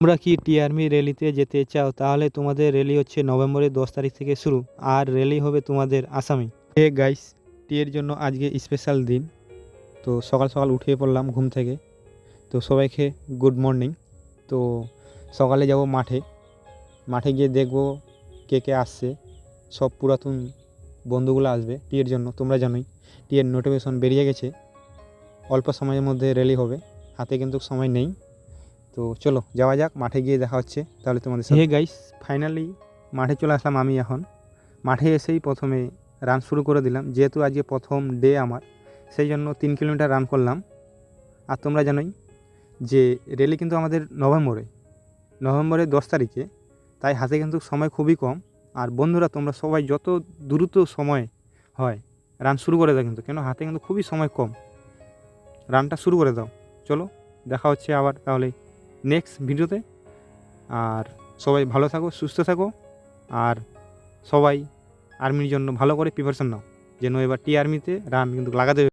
তোমরা কি টি আর্মি র্যালিতে যেতে চাও? তাহলে তোমাদের র্যালি হচ্ছে নভেম্বরের দশ তারিখ থেকে শুরু। আর র্যালি হবে তোমাদের আসামে। হে গাইস, টি এর জন্য আজকে স্পেশাল দিন। তো সকাল সকাল উঠে পড়লাম ঘুম থেকে। তো সবাইকে গুড মর্নিং তো সকালে যাব মাঠে। মাঠে গিয়ে দেখব কে কে আসছে। সব পুরাতন বন্ধুগুলো আসবে টি এর জন্য। তোমরা জানোই, টি এর নোটিফিকেশন বেরিয়ে গেছে। অল্প সময়ের মধ্যে র্যালি হবে। হাতে কিন্তু সময় নেই। তো চলো যাওয়া যাক মাঠে গিয়ে দেখা হচ্ছে। তাহলে তোমাদের হে গাইস ফাইনালি মাঠে চলে আসলাম আমি এখন। মাঠে এসেই প্রথমে রান শুরু করে দিলাম। যেহেতু আজকে প্রথম ডে আমার সেই জন্য তিন কিলোমিটার রান করলাম। আর তোমরা জানোই যে রেলি কিন্তু আমাদের নভেম্বরে। নভেম্বরের দশ তারিখে। তাই হাতে কিন্তু সময় খুবই কম। আর বন্ধুরা তোমরা সবাই যত দ্রুত সময় হয় রান শুরু করে দাও কিন্তু। কেন? হাতে কিন্তু খুবই সময় কম। রানটা শুরু করে দাও। চলো দেখা হচ্ছে আবার তাহলে। নেক্সট ভিডিওতে আর সবাই ভালো থাকো, সুস্থ থাকো। আর সবাই আর্মির জন্য ভালো করে প্রিপারেশন নাও। যেন এবার টি আর্মিতে রান কিন্তু লাগাতে